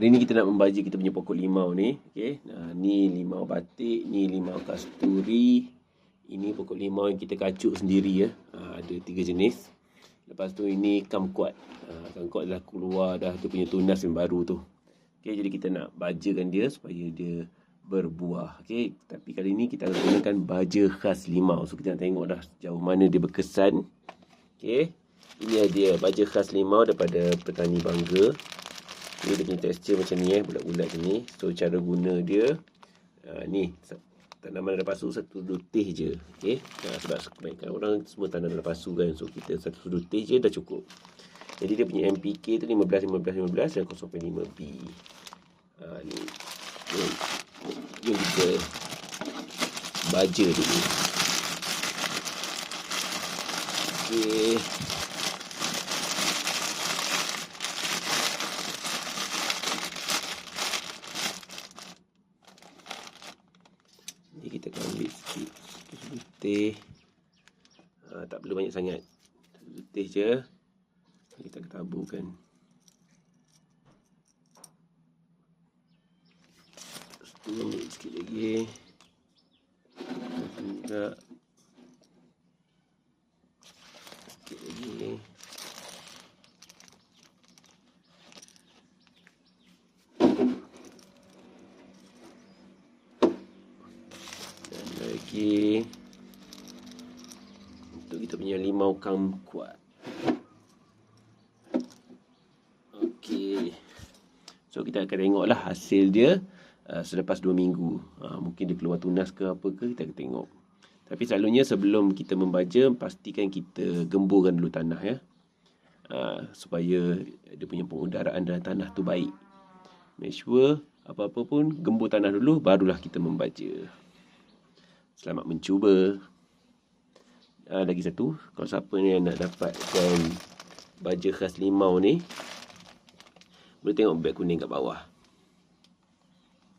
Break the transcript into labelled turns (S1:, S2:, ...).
S1: Hari ni kita nak membaja kita punya pokok limau ni. Okay. Nah, ni limau batik, ni limau kasturi. Ini pokok limau yang kita kacuk sendiri ya. Ha, ada tiga jenis. Lepas tu ini kamkuat. Ha, kamkuat dah keluar dah dia punya tunas yang baru tu. Okay, jadi kita nak bajakan dia supaya dia berbuah. Okay, tapi kali ni kita akan gunakan baja khas limau. So kita nak tengok dah jauh mana dia berkesan. Okay, ini dia baja khas limau daripada petani bangga. Dia dia punya tekstur macam ni eh, bulat-bulat macam ni. So cara guna dia uh, ni tanaman dalam pasu satu lutih je. Okey. Nah, sebab kebanyakan orang semua tanam dalam pasu kan. So kita satu lutih je dah cukup. Jadi dia punya MPK tu 15 15 15 dan 0.5 B. Ha ni. Ni, ni kita baja dulu. Okey. Jadi kita akan ambil sikit putih. Ha, tak perlu banyak sangat. Putih je. Kita akan taburkan. Lepas tu sikit lagi. Juga. Sikit lagi. Lagi untuk kita punya limau kamkuat. Okey. So kita akan tengoklah hasil dia uh, selepas 2 minggu. Uh, mungkin dia keluar tunas ke apa ke kita akan tengok. Tapi selalunya sebelum kita membaja pastikan kita gemburkan dulu tanah ya. Uh, supaya dia punya pengudaraan dalam tanah tu baik. Make sure apa-apa pun gembur tanah dulu barulah kita membaja. Selamat mencuba. Uh, lagi satu, kalau siapa ni yang nak dapatkan baja khas limau ni, boleh tengok beg kuning kat bawah.